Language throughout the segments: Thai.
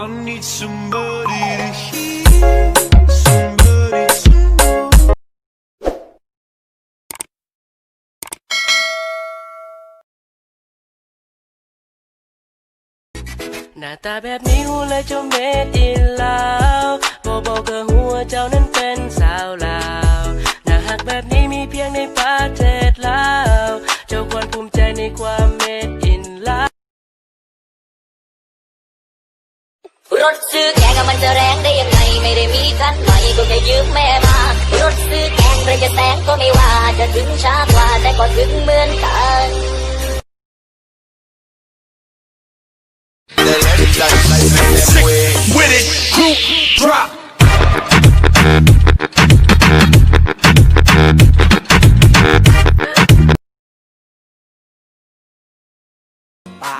I need somebody to hear, somebody to know. หน้าตาแบบนี้หัวเลยเจ้าเม็ดอินลา ซื้อแกงมันจะแรงได้ยังไงไม่ได้มีคันใหม่ก็แค่ยืมแม่มารถซื้อแกงใครจะแซงก็ไม่ว่าจะถึงช้ากว่าแต่ก็ถึงเหมือนกัน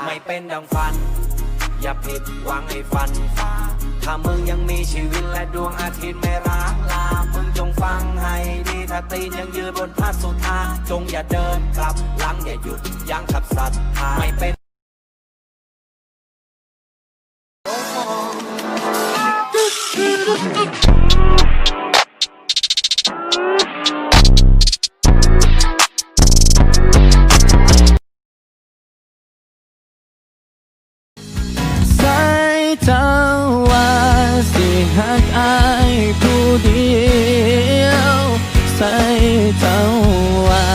ไม่เป็นดังฝัน อย่าผิดหวังให้ฟันฟ้าถ้ามึงยังมีชีวิตและดวงอาทิตย์ไม่ร้างลา มึงจงฟังให้ดีถ้าตีนยังยืนบนพาสุธาจงอย่าเดินกลับหลังอย่าหยุดยั้งขับสัตว์ไม่เป็น อายผู้เดียว ใส่เจ้าว่า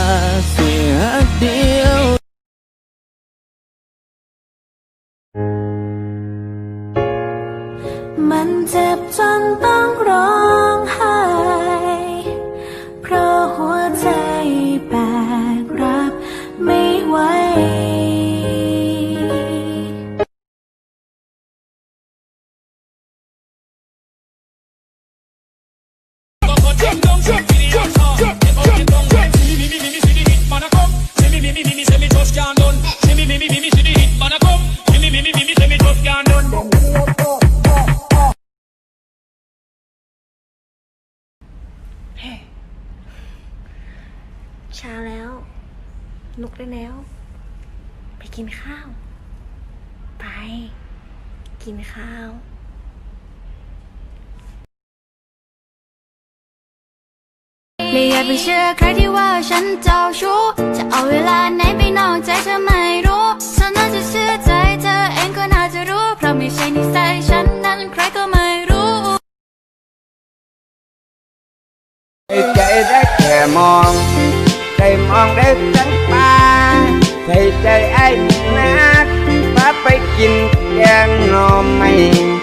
เช้าแล้วลุกได้แล้ว ไปกินข้าว ไป กินข้าว และอย่าไปเชื่อใครที่ว่าฉันเจ้าชู้ จะเอาเวลาไหนไปนอกใจเธอไม่รู้ฉันน่าจะเชื่อใจเธอเองก็น่าจะรู้ เพราะไม่ใช่นิสัยฉันนั้นใครก็ไม่รู้ใจได้แค่มองใจมองได้ทั้งตาใส่ใจไอ้นักพาไปกินแกงหน่อไม่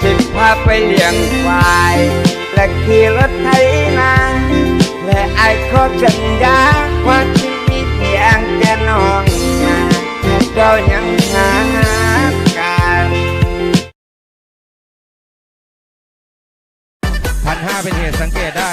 ใช่พาไปเลี้ยงควายและขี่รถไถ ห้าเป็นเหตุสังเกตได้